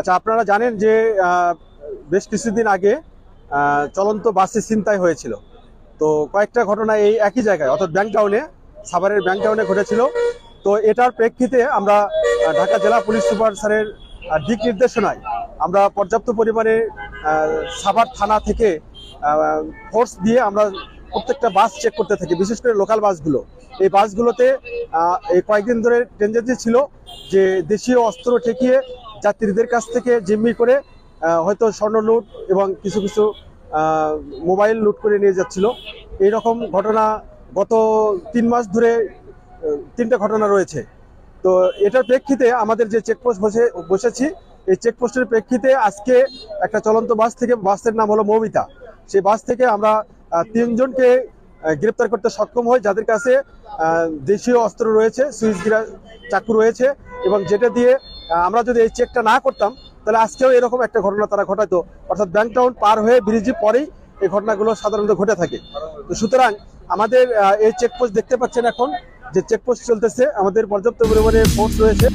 আচ্ছা আপনারা জানেন যে বেশ কিছুদিন আগে চলন্ত বাসে ছিনতাই হয়েছিল। তো কয়েকটা ঘটনা এই একই জায়গায়, অর্থাৎ ব্যাংক টাউনে সাভারের ব্যাংক টাউনে ঘটেছিল। তো এটার প্রেক্ষিতে আমরা ঢাকা জেলা পুলিশ সুপার স্যারের দিক নির্দেশনায় আমরা পর্যাপ্ত পরিমাণে সাভার থানা থেকে ফোর্স দিয়ে আমরা প্রত্যেকটা বাস চেক করতে থাকি, বিশেষ করে লোকাল বাসগুলো। এই বাসগুলোতে এই কয়েকদিন ধরে টেন্ডেন্সি ছিল যে দেশীয় অস্ত্র ঠেকিয়ে যাত্রীদের কাছ থেকে জিম্মি করে হয়তো স্বর্ণ লুট এবং কিছু কিছু মোবাইল লুট করে নিয়ে যাচ্ছিল। এই রকম ঘটনা গত তিন মাস ধরে তিনটে ঘটনা রয়েছে। তো এটার প্রেক্ষিতে আমাদের যে চেকপোস্ট বসে, বসেছি, এই চেকপোস্টের প্রেক্ষিতে আজকে একটা চলন্ত বাস থেকে, বাসের নাম হলো মৌমিতা। সেই বাস থেকে আমরা তিনজনকে গ্রেপ্তার করতে সক্ষম হই, যাদের কাছে দেশীয় অস্ত্র রয়েছে, সুইচ চাকু রয়েছে এবং যেটা দিয়ে আমরা যদি এই চেকটা না করতাম, তাহলে আজকেও এরকম একটা ঘটনা তারা ঘটাতো। অর্থাৎ ব্যাংক টাউন পার হয়ে ব্রিজে পরেই এই ঘটনাগুলো সাধারণত ঘটে থাকে। তো সুতরাং আমাদের এই চেকপোস্ট দেখতে পাচ্ছেন এখন। যে চেকপোস্ট চলতেছে, আমাদের পর্যাপ্ত পরিমাণে ফোর্স রয়েছে।